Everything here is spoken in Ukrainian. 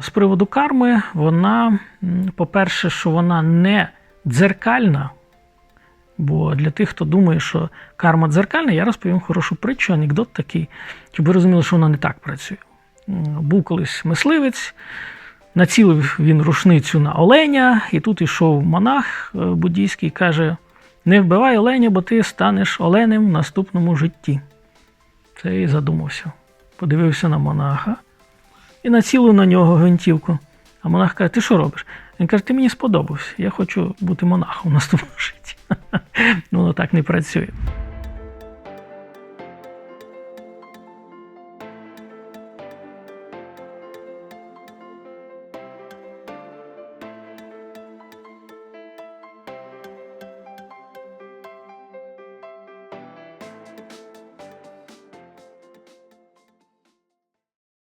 З приводу карми, вона, по-перше, що вона не дзеркальна. Бо для тих, хто думає, що карма дзеркальна, я розповім хорошу притчу, анекдот такий, щоб ви розуміли, що вона не так працює. Був колись мисливець, націлив він рушницю на оленя, і тут ішов монах е, буддійський, каже: не вбивай оленя, бо ти станеш оленем в наступному житті. Це і задумався. Подивився на монаха і націлив на нього гвинтівку. А монах каже: Ти що робиш? Він каже, ти мені сподобався, я хочу бути монахом в наступному житті. Ну, так не працює.